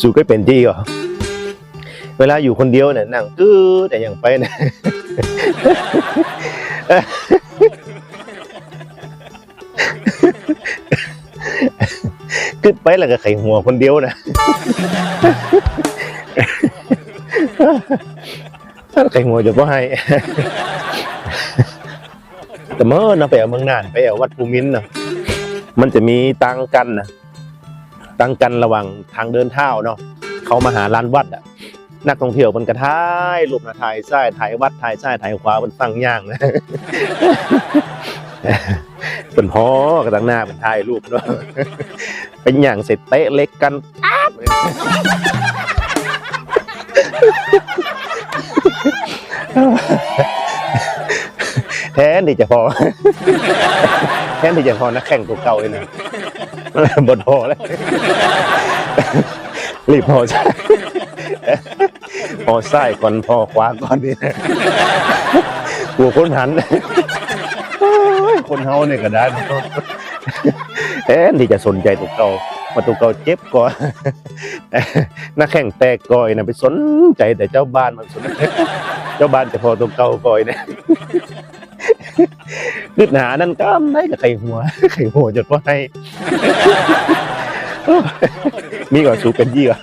สูก็เป็นจี้ก่อเวลาอยู่คนเดียวเนี่ยนั่งกือแต่อย่างไปเนี่ยกึดไปแล้วก็ไข่หัวคนเดียวนะถ้าไข่หัวจะก็ให้แต่เมื่อนะไปเอาเมืองน่านไปเอาวัดภูมินทร์นะมันจะมีตังกันนะ ตั้งกันระหว่างทางเดินเท้าเนาะเขามาหาลานวัดอะนักท่องเที่ยวมันกระท้ายรูปนะถ่ายซ้ายถ่ายวัดถ่ายซ้ายถ่ายขวามันฟังย่างนะเป็นพ่อกระตังหน้าเป็นถ่ายรูปเนาะเป็นอย่างเสร็จเตะเล็กกันอ๊า แทนที่จะพอ แทนที่จะพอนักแข่งตัวเก่าเลยนะบนพอแล้วรีบพอใช่พอไส้ก่อนพอขวาก่อนนี่นะกลัวคนหันคนเฮาเนี่ยก็ได้แทนที่จะสนใจตัวเก่า มาตัวเก่าเจ็บก่อนนักแข่งแตกก่อยนะไปสนใจแต่เจ้าบ้านมันสนเจ้าบ้านจะพอตัวเก่าก่อยนะนึกหนานั่นก็ได้กับไข่หัวไข่หัวจะก็ให้มีก่อนสูเป็นยี่ก่อน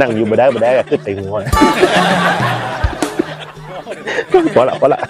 นั่งอยู่บ่ได้บ่ได้ก็ขึ้นใส่หัวพอละพอละ